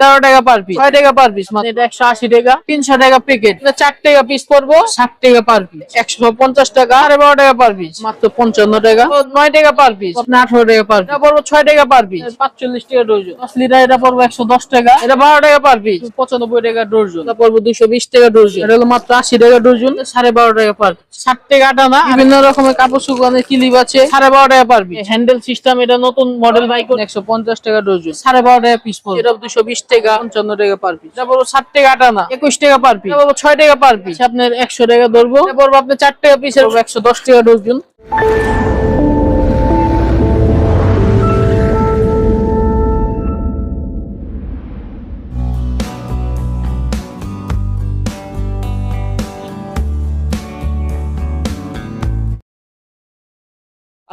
তেরো টাকা per piece ছয় টাকা পার পিস মানে এটা একশো আশি টাকা তিনশো টাকা প্যাকেট চার টাকা পিস পড়ব ষাট টাকা পার পিস একশো পঞ্চাশ টাকা সাড়ে বারো টাকা পার পিস মাত্র পঞ্চান্ন টাকা নয় টাকা পার পিস আঠারো টাকা পার পিস পড়ব ছয় টাকা পার পিস পাঁচচল্লিশ টাকা ডজন দশ লিটার এটা পড়ব একশো দশ টাকা এটা বারো টাকা পার পিস পঁচানব্বই টাকা ডজন এটা পড়ব দুশো বিশ টাকা ডজন এটা হলো মাত্র আশি টাকা ডজন সাড়ে বারো টাকা পার পিস ষাট টাকা আটা না বিভিন্ন রকমের কাপড় শুকানোর ক্লিপ আছে সাড়ে বারো টাকা পার পিস হ্যান্ডেল সিস্টেম এটা নতুন মডেল বাইক একশো পঞ্চাশ টাকা ডজন সাড়ে বারো টাকা পিস পড়বে এটা দুশো বিশ টাকা। পঞ্চান্ন টাকা পার পিস তারপর ষাট টাকা আটা না। একুশ টাকা পার পিস ছয় টাকা পার পিস আপনার একশো টাকা ধরবো। তারপর আপনার চার টাকা পিস একশো দশ টাকা ডজন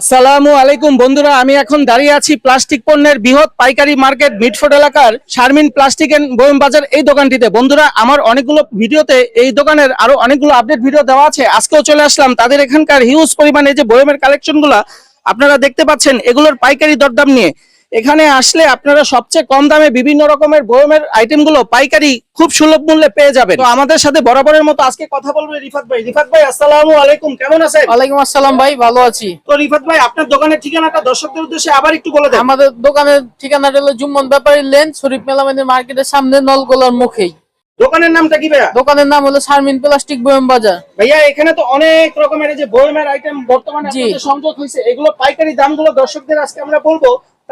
আসসালামু আলাইকুম বন্ধুরা, আমি এখন দাঁড়িয়ে আছি প্লাস্টিক পণ্যের বৃহৎ পাইকারি মার্কেট মিটফোর্ড এলাকার শারমিন প্লাস্টিক এন্ড বয়ম বাজার এই দোকানটিতে। বন্ধুরা, আমার অনেকগুলো ভিডিওতে এই দোকানের আরও অনেকগুলো আপডেট ভিডিও দেওয়া আছে। আজকেও চলে আসলাম তাদের এখানকার হিউজ পরিমাণে যে বয়মের কালেকশনগুলো আপনারা দেখতে পাচ্ছেন, এগুলোর পাইকারি দরদাম নিয়ে। এখানে আসলে আপনারা সবচেয়ে কম দামে বিভিন্ন রকমের বয়মের আইটেমগুলো পাইকারি খুব সুলভ মূল্যে পেয়ে যাবেন। তো আমাদের সাথে বরাবরের মতো আজকে কথা বলবে রিফাত ভাই। রিফাত ভাই আসসালামু আলাইকুম। কেমন আছেন? ওয়ালাইকুম আসসালাম ভাই ভালো আছি। তো রিফাত ভাই আপনার দোকানের ঠিকানাটা দর্শকদের উদ্দেশ্যে আবার একটু বলে দেন। আমাদের দোকানের ঠিকানাটা হলো জুম্মন ব্যাপারী লেন শরীফ মেলামাইনের মার্কেটের সামনে নলগোলার মুখেই। দোকানের নামটা কি ভাইয়া? দোকানের নাম হলো শারমিন প্লাস্টিক বয়ম বাজার। ভাইয়া এখানে তো অনেক রকমের এই যে বয়মের আইটেম বর্তমানে সংযোগ হয়েছে এগুলো পাইকারি দামগুলো দর্শকদের আজকে আমরা বলব।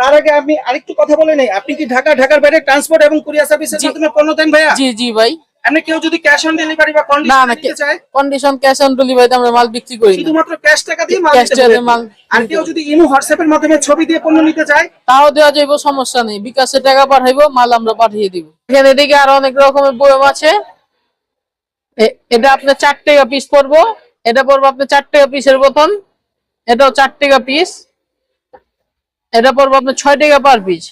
তার আগে আমি আরেকটু কথা বলে নেই। আপনি কি ঢাকা ঢাকার বাইরে ট্রান্সপোর্ট এবং কুরিয়ার সার্ভিসের। মাধ্যমে পণ্য দেন ভাইয়া? জি জি ভাই। আপনি কেউ যদি ক্যাশ অন ডেলিভারি বা কন্ডিশন না চায় কন্ডিশন ক্যাশ অন ডেলিভারিতে আমরা মাল বিক্রি করি শুধুমাত্র ক্যাশ টাকা দিয়ে মাল Cash টাকা মাল আর কেউ যদি ইমো হোয়াটসঅ্যাপের মাধ্যমে ছবি দিয়ে পণ্য নিতে চায় তাও দেওয়া যাইব সমস্যা নেই। বিকাশে টাকা পাঠাইবো মাল আমরা পাঠিয়ে দিব। এখানে এদিকে আরও অনেক রকমের বয়ম আছে। এটা আপনার চার টাকা পিস পড়ব। এটা পড়ব আপনার চার টাকা পিসের এটাও চার টাকা পিস এটা পড়ব আপনার ছয় টাকা পার পিস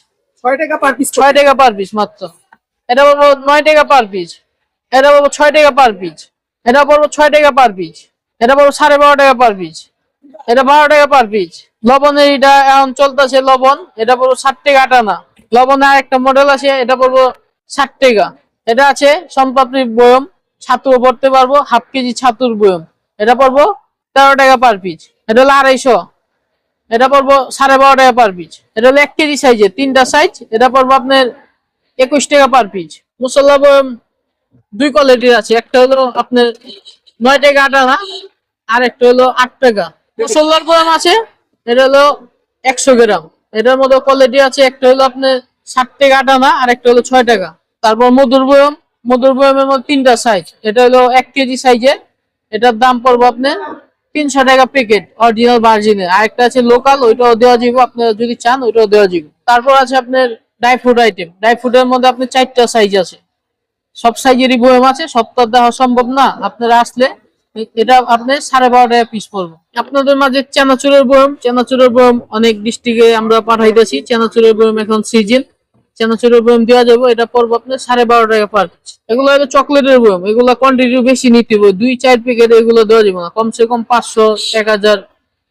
ছয় টাকা পার পিস ছয় টাকা পার পিস মাত্র। এটা পড়ব নয় টাকা পার পিস এটা পড়ব ছয় টাকা পার পিস এটা পড়ব ছয় টাকা পার পিস এটা পড়ব সাড়ে বারো টাকা পার পিস এটা বারো টাকা পার পিস লবণের এটা এখন চলতেছে লবণ। এটা পড়ব ষাট টাকা আটানা। লবণের একটা মডেল আছে এটা পড়ব ষাট টাকা। এটা আছে সম্পাপ্রির বয়ম। ছাতুও পড়তে পারব হাফ কেজি ছাতুর বয়ম। এটা পড়ব তেরো টাকা পার পিস এটা হলো আড়াইশো। এটা পড়ব সাড়ে বারো টাকা পার পিস এটা হলো এক কেজি সাইজের তিনটা সাইজ এটা পড়ব আপনার একুশ টাকা পার পিস মুসল্লা দুই কোয়ালিটির আছে, একটা হলো আপনার নয় টাকা আটানা আর একটা হলো আট টাকা। মুসল্লার বয়ম আছে, এটা হলো একশো গ্রাম। এটার মধ্যে কোয়ালিটি আছে, একটা হলো আপনার ষাট টাকা আটানা আর একটা হলো ছয় টাকা। তারপর মধুর বয়ম, মধুর বয়মের মধ্যে তিনটা সাইজ এটা হলো এক কেজি সাইজের এটার দাম পড়ব আপনার তিনশো টাকা প্যাকেট অরিজিনাল ভার্জিনের আর একটা আছে লোকাল ওইটাও দেওয়া যাবে আপনারা যদি চান, ওইটাও দেওয়া যাবে তারপর আছে আপনার ড্রাই ফ্রুট আইটেম ড্রাই ফ্রুটের মধ্যে আপনার চারটা সাইজ আছে। সব সাইজেরই বয়ম আছে আর দেওয়া সম্ভব না। আপনারা আসলে এটা আপনি সাড়ে বারো টাকা পিস পড়ব আপনাদের মাঝে চানাচুরের বয়ম। চানাচুরের বয়ম অনেক ডিস্ট্রিক্টে আমরা পাঠাইতেছি। চানাচুরের বয়ম এখন সিজন চানাচুরের বয়ম দেওয়া যাবে, এটা পড়ব আপনার সাড়ে বারো টাকা পার এগুলো হলো চকলেটের বয়ম, এগুলো কোয়ান্টিটি বেশি নিতে হবে, দুই, চার প্যাকেট এগুলো দেওয়া যাবে না, কমসে কম পাঁচশো, এক হাজার,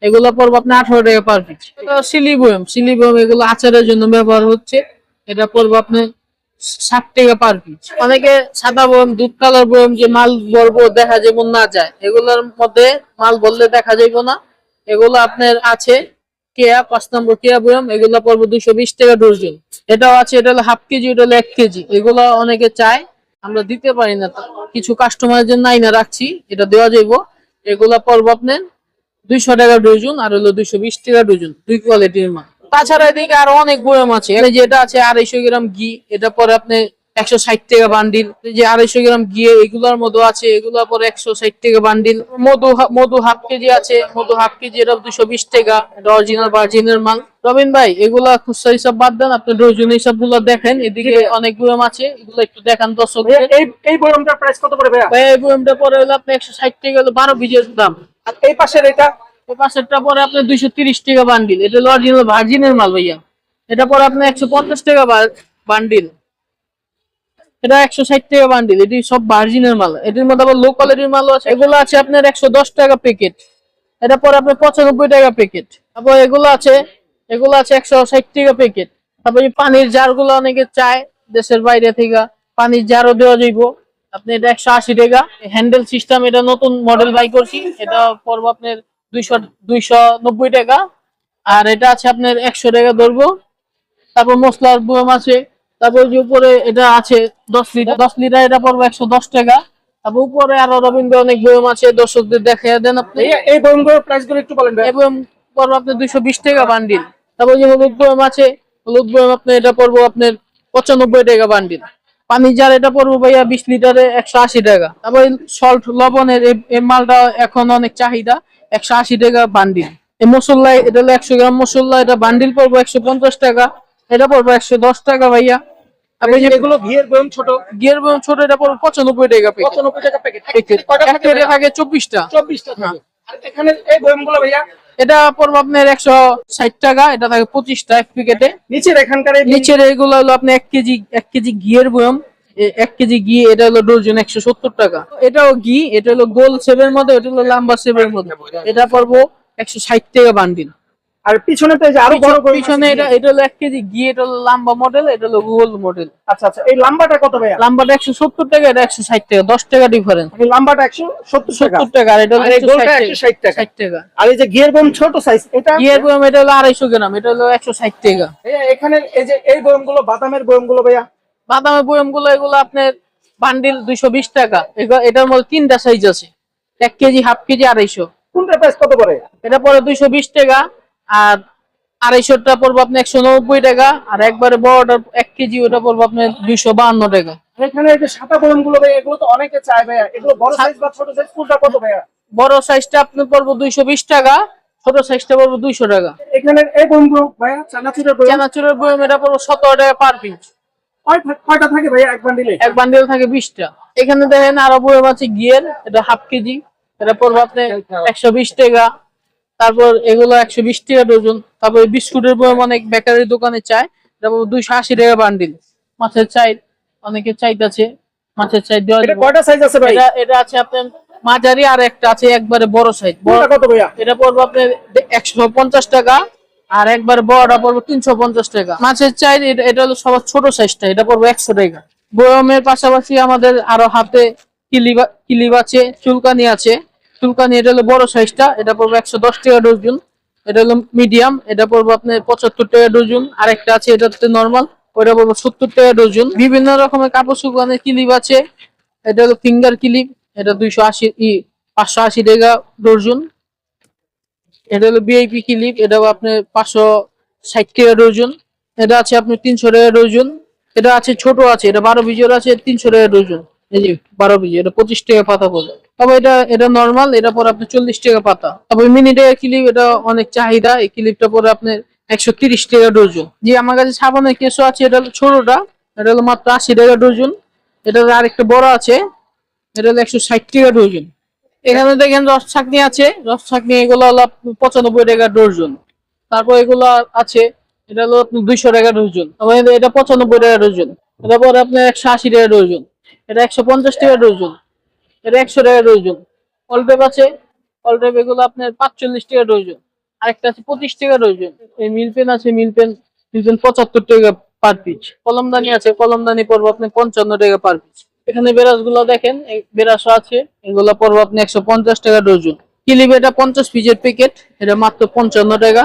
এগুলো পড়ব আপনার আঠারো টাকা পার পিস সিলি বয়ম সিলি বয়ম এগুলো আচারের জন্য ব্যবহার হচ্ছে, এটা পড়ব আপনার ষাট টাকা পার পিস অনেকে সাদা বয়ম, দুধ কালার বয়ম যে মাল বলব দেখা যেমন না যায়, এগুলোর মধ্যে মাল বললে দেখা যাইব না, এগুলো আপনার আছে। কেয়া, পাঁচ নম্বর কেয়া বয়ম, এগুলো পড়ব দুইশো বিশ টাকা ডর্জন এটাও আছে, এটা হলো হাফ কেজি, এটা হলো এক কেজি। এগুলো অনেকে চায়, আমরা দিতে পারি না। কিছু কাস্টমারের জন্য আইনা রাখছি, এটা দেওয়া যাইব। এগুলা পড়ব আপনার দুইশো টাকা ডজন আর হলো দুইশো বিশ টাকা ডজন দুই কোয়ালিটির মাল। তাছাড়া এদিকে আরও অনেক বয়ম আছে। এই যে এটা আছে আড়াইশো গ্রাম ঘি, এটা পরে আপনি একশো ষাট টাকা বান্ডিল যে আড়াইশো গ্রাম ঘি এগুলার মধ্যে আছে এগুলা পরে একশো ষাট টাকা বান্ডিল মধু মধু হাফ কেজি আছে মধু হাফ কেজি এটা দুশো বিশ টাকা এটা অরিজিনাল ভার্জিনের মাল। রবিন ভাই এগুলা খুচরা হিসাব বাদ দেন আপনি ডজন হিসাবগুলো দেখেন এদিকে অনেক বয়ম আছে এগুলো একটু দেখান দর্শক এই এই বয়মটার প্রাইস কত ভাইয়া? ভাই এই বয়মটা পরে হলো আপনি একশো ষাট টাকা হলো বারো বীজের দাম। আর এই পাশের এটা? ওই পাশেরটা পরে আপনার দুইশো তিরিশ টাকা বান্ডিল এটা হলো অরিজিনাল ভার্জিনের মাল ভাইয়া। এটা পরে আপনার একশো পঞ্চাশ টাকা বান্ডিল এটা একশো ষাট টাকা বান্ডিল এটি সব ভার্জিনের মাল। এটির মধ্যে আবার লো কোয়ালিটির মালও আছে। এগুলো আছে আপনার একশো দশ টাকা প্যাকেট এটা পরে আপনার পঁচানব্বই টাকা প্যাকেট তারপর এগুলো আছে এগুলো আছে একশো ষাট টাকা প্যাকেট তারপর পানির জারগুলো অনেকে চায় দেশের বাইরে থেকে। পানির জারও দেওয়া যাইব। আপনি এটা একশো আশি টাকা। হ্যান্ডেল সিস্টেম এটা নতুন মডেল বাই করছি। এটা পড়ব আপনার দুইশো দুইশো নব্বই টাকা। আর এটা আছে আপনার একশো টাকা ধরবো। তারপর মশলার বয়ম আছে। তারপর যে উপরে এটা আছে দশ লিটার দশ লিটার এটা পড়বে একশো দশ টাকা। তারপর উপরে আরও রবীন্দ্র অনেক বয়ম আছে দর্শকদের দেখে দেন আপনি। এই বয়মগুলোর প্রাইসগুলো একটু বলেন ভাইয়া। এবং পড়ব আপনার দুইশো বিশ টাকা বান্ডিল তারপর যে হলুদ বয়ম আছে হলুদ বয়ম আপনার এটা পড়ব আপনার পঁচানব্বই টাকা বান্ডিল পানি জার এটা পড়ব ভাইয়া বিশ লিটারে একশো আশি টাকা। তারপর সল্ট লবণের এই- এই মালটা এখন অনেক চাহিদা একশো আশি টাকা বান্ডিল এই মশলা এটা হলো একশো গ্রাম মশলা এটা বান্ডিল পড়ব একশো পঞ্চাশ টাকা। এটা পড়ব একশো দশ টাকা ভাইয়া। আর এই ঘিয়ের বয়ম ছোট। গিয়ার বয়ম ছোট এটা পড়ব পঁচানব্বই টাকা প্যাকেট পঁচানব্বই টাকা প্যাকেট কয়টা থাকে একটা চব্বিশটা চব্বিশটা এখানে এই বয়মগুলো ভাইয়া? এটা পড়ব আপনার একশো ষাট টাকা এটা থাকে পঁচিশটা এক প্যাকেটে নিচের এখানকার নিচের এগুলো হলো আপনি এক কেজি এক কেজি ঘিয়ের বয়ম এক কেজি ঘি এটা হলো ডজন একশো সত্তর টাকা। এটাও ঘি এটা হলো গোল সেভের মধ্যে এটা হলো লাম্বা সেভের মধ্যে। এটা পড়ব একশো ষাট টাকা বান্ডিল। আর পিছনে তো আরও বড় পিছনে এটা এটা হলো এক কেজি ঘি এটা হলো লাম্বা মডেল এটা হলো গোল মডেল আচ্ছা আচ্ছা এই লাম্বাটা কত ভাইয়া? লাম্বাটা একশো সত্তর টাকা এটা একশো ষাট টাকা দশ টাকা ডিফারেন্স এই লাম্বাটা একশো সত্তর টাকা। সত্তর টাকা আর এটা হলো আর এই একশো গোলটা ষাট একশো ষাট টাকা। ষাট টাকা। আর এই যে গিয়ার বয়ম ছোট সাইজ এটা ঘিয়ের বয়ম এটা হলো আড়াইশো গ্রাম এটা হলো একশো ষাট টাকা। ভাইয়া এখানে এই যে এই বয়মগুলো বাদামের বয়মগুলো ভাইয়া? বাদামের বয়মগুলো এগুলো আপনার বান্ডিল দুইশো বিশ টাকা। এটার মধ্যে তিনটা সাইজ আছে। এক কেজি হাফ কেজি আড়াইশো। কোনটা প্রাইস কত পড়ে? এটা পরে দুইশো বিশ টাকা। আর আড়াইশোটা পড়ব আপনার একশো নব্বই টাকা আর একবারে বড়টা এক কেজি ওটা পড়ব আপনার দুইশো বাহান্ন টাকা। এখানে এই যে সাদা বয়মগুলো ভাইয়া এগুলো তো অনেকে চায় ভাইয়া। এগুলো বড় সাইজ বা ছোট সাইজ কোনটা কত ভাইয়া? বড় সাইজটা পড়ব দুইশো বিশ টাকা ছোট সাইজটা পড়ব দুইশো টাকা। এখানে এই বয়মগুলো ভাইয়া চানাচুরের এটা পড়ব সতেরো টাকা পার পিস কয়টা থাকে ভাইয়া এক বান্ডিলে এক বান্ডিল থাকে বিশটা। এখানে দেখেন আরও বয়ম আছে গিয়ের এটা হাফ কেজি এটা পড়ব আপনি একশো বিশ টাকা। তারপর এগুলো একশো বিশ টাকা ডজন। তারপর বিস্কুটের বয়ম অনেক বেকারি দোকানে চায়। এটা দুইশো আশি টাকা বান্ডিল। মাছের চাই অনেকে চাইতেছে। মাছের চাই দেওয়া কয়টা সাইজ আছে ভাই? এটা আছে আপনার মাঝারি আর একটা আছে একবারে বড় সাইজ কত ভাইয়া? এটা পড়ব আপনার একশো পঞ্চাশ টাকা আর একবার বড়টা পড়ব তিনশো পঞ্চাশ টাকা। মাছের চাই এটা এটা হলো সবার ছোট সাইজটা এটা পড়ব একশো টাকা। বয়মের পাশাপাশি আমাদের আরও হাতে কিলিবা কিলিব আছে চুলকানি আছে। চুলকানি, এটা হলো বড় সাইজটা, এটা পড়ব একশো দশ টাকা ডজন। এটা হলো মিডিয়াম এটা পড়ব আপনার পঁচাত্তর টাকা ডজন। আর একটা আছে, এটা হচ্ছে নর্মাল ওটা পড়ব সত্তর টাকা ডজন। বিভিন্ন রকমের কাপড় শুকানোর ক্লিপ আছে, এটা হলো ফিঙ্গার ক্লিপ এটা দুইশো আশি, ই, পাঁচশো আশি টাকা ডজন। এটা হলো বিআইপি ক্লিপ এটা আপনার পাঁচশো ষাট টাকা ডজন। এটা আছে আপনার তিনশো টাকা ডজন। এটা আছে, ছোট আছে, এটা বারো বিজোর আছে, তিনশো টাকা ডজন। এই যে বারো বিজি এটা পঁচিশ টাকা পাতা পড়বে। তবে এটা এটা নর্মাল এটা পরে আপনার চল্লিশ টাকা পাতা। তারপরে মিনি টাকা ক্লিপ, এটা অনেক চাহিদা। এই ক্লিপটা পরে আপনার একশো তিরিশ টাকা ডজন। যে আমার কাছে সাবানের কেসও আছে, এটা হলো ছোটটা, এটা হলো মাত্র আশি টাকা ডজন। এটা আরেকটা বড় আছে, এটা হলো একশো ষাট টাকা ডজন। এখানে দেখেন রস ছাকনি আছে, রস ছাকনি, এগুলো হলো পঁচানব্বই টাকা ডর্জন তারপর এগুলো আছে, এটা হলো দুইশো টাকা তারপর এটা- পঁচানব্বই টাকা ডর্জন এটা পরে আপনার একশো আশি টাকা ডর্জন এটা একশো পঞ্চাশ টাকা ডর্জন এটা একশো টাকা ডর্জন অলটেপ আছে অলটেপ এগুলো আপনার পাঁচচল্লিশ টাকা ডর্জন আরেকটা আছে পঁচিশ টাকা ডর্জন এই মিল পেন আছে, মিল পেন মিল পেন পঁচাত্তর টাকা পার পিস কলমদানি আছে, কলমদানি পড়ব আপনি পঞ্চান্ন টাকা পার পিস এখানে বেরাসগুলো দেখেন, এই বেরাসও আছে, এগুলো পড়ব আপনি একশো পঞ্চাশ টাকা ডজন। কিলিপ এটা পঞ্চাশ পিসের প্যাকেট এটা মাত্র পঞ্চান্ন টাকা।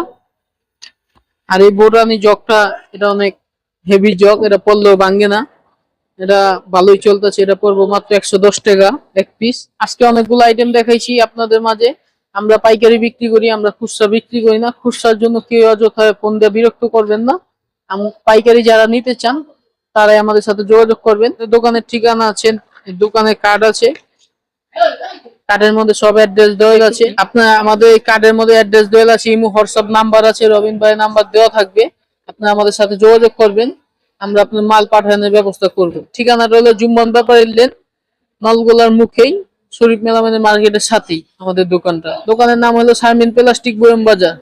আর এই বোরানি জগটা, এটা অনেক হেভি জগ, এটা পড়লেও ভাঙ্গে না। এটা ভালোই চলতেছে, এটা পড়ব মাত্র একশো দশ টাকা এক পিস আজকে অনেকগুলো আইটেম দেখাইছি আপনাদের মাঝে। আমরা পাইকারি বিক্রি করি, আমরা খুচরা বিক্রি করি না। খুচরার জন্য কেউ অযথায় ফোন দিয়ে বিরক্ত করবেন না। পাইকারি যারা নিতে চান, তারাই আমাদের সাথে যোগাযোগ করবেন। দোকানের ঠিকানা আছে দোকানের কার্ড আছে। কার্ডের মধ্যে সব অ্যাড্রেস দেওয়া আছে। আপনার আমাদের কার্ডের মধ্যে অ্যাড্রেস দেওয়া আছে, ইমো, হোয়াটসঅ্যাপ নাম্বার আছে, রবিন ভাই নাম্বার দেওয়া থাকবে। আপনারা আমাদের সাথে যোগাযোগ করবেন। আমরা আপনার মাল পাঠানোর ব্যবস্থা করব। ঠিকানাটা হলো জুম্মন ব্যাপারী লেন নলগোলার মুখেই, শরীফ মেলামেনের মার্কেটের সাথেই আমাদের দোকানটা। দোকানের নাম হলো শারমিন প্লাস্টিক বয়ম বাজার।